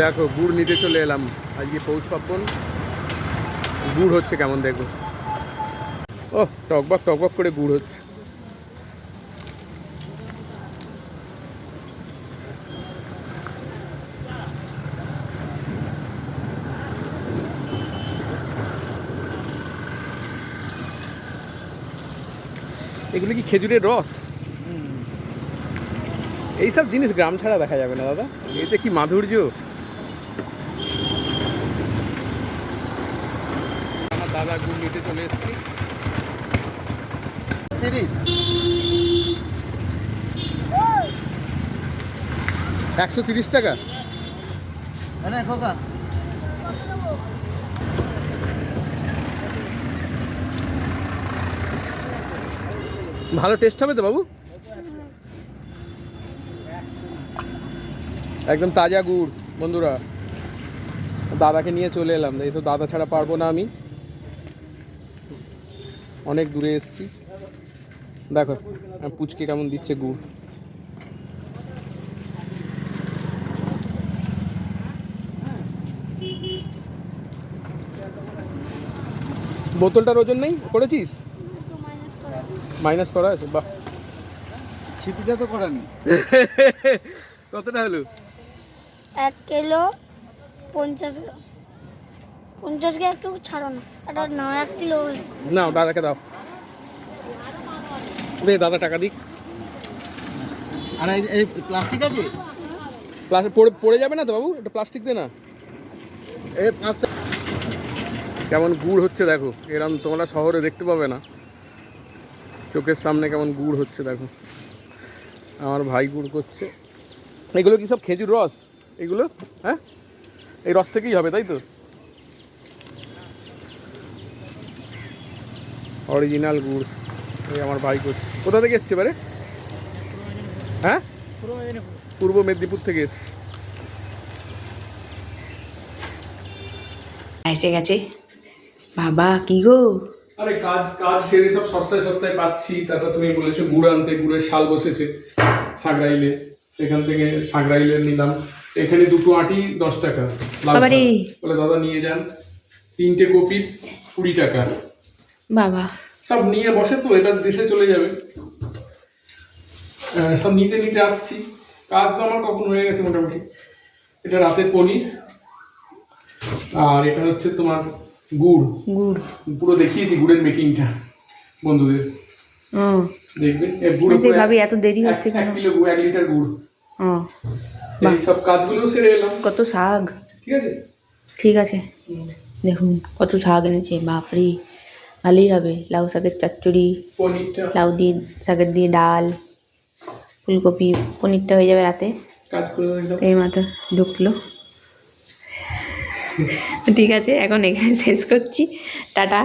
দেখো গুড় নিতে চলে এলাম। আজকে পৌষ পার্বণ। গুড় হচ্ছে কেমন দেখো। ও টকবক টকবক করে গুড় হচ্ছে। এগুলো কি খেজুরের রস? এইসব জিনিস গ্রাম ছাড়া দেখা যাবে না দাদা। এতে কি মাধুর্য? দাদা গুড় নিতে চলে এসেছি। একশো তিরিশ টাকা? খোকা। ভালো টেস্ট হবে তো বাবু? একদম তাজা গুড় বন্ধুরা। দাদাকে নিয়ে চলে এলাম। এইসব দাদা ছাড়া পারব না আমি। অনেক দূরে এসেছি। দেখো পুচকে কেমন দিচ্ছে গুড় বোতলটার ওজন নেই? করেছিস? মাইনাস করা আছে বাহ। ছিপিটা তো করা নেই। কতটা হলো? এক কিলো পঞ্চাশ গ্রাম। পঞ্চাশ গ্রাম একটু ছাড়ো না। এটা না এক কিলো নাও দাদাকে দাও। দে দাদা টাকা দিক। আর এই- প্লাস্টিক আছে? প্লাস্টিক পড়ে পড়ে যাবে না তো বাবু? এটা প্লাস্টিক দে না। এই পাঁচ কেমন গুড় হচ্ছে দেখো। এরম তোমরা শহরে দেখতে পাবে না। চোখের সামনে কেমন গুড় হচ্ছে দেখো। আমার ভাই গুড় করছে। এগুলো কি সব খেজুর রস? এগুলো? হ্যাঁ? এই রস থেকেই হবে তাই তো? অরিজিনাল গুড়। এই আমার ভাই করছে। কোথা থেকে এসছে এবারে? হ্যাঁ? পূর্ব মেদিনীপুর থেকে এসছে। এসে গেছে। বাবা কি গো? আরে কাজ কাজ সেরে সব সস্তায় সস্তায় পাচ্ছি। তারপর তুমি বলেছ গুড় আনতে গুড়ের শাল বসেছে সাগরাইলে। সেখান থেকে সাগরাইলে নিলাম। এখানে দুটো আটি দশ টাকা। বলে দাদা নিয়ে যান। তিনটে কপি কুড়ি টাকা। বাবা। সব নিয়ে বসে তো এটা দেশে চলে যাবে। সব নিতে নিতে আসছি। কাজ তো আমার কখন হয়ে গেছে মোটামুটি। এটা রাতের পনির আর এটা হচ্ছে তোমার গুড়। গুড়। পুরো দেখিয়েছি গুড়ের মেকিংটা বন্ধুদের। দেখবে? গুড় ভাবি এত দেরি হচ্ছে কেন? কিলো গুড় এক লিটার গুড়। এই সব কাজগুলো সেরে এলাম। কত শাক। ঠিক আছে? ঠিক আছে। দেখুন কত শাক এনেছে বাপরে। ভালোই হবে। লাউ শাকের চচ্চড়ি লাউ দিয়ে শাকের দিয়ে ডাল ফুলকপি পনিরটা হয়ে যাবে রাতে। এই মাথা ঢুকলো। ঠিক আছে এখন এখানে শেষ করছি। টাটা।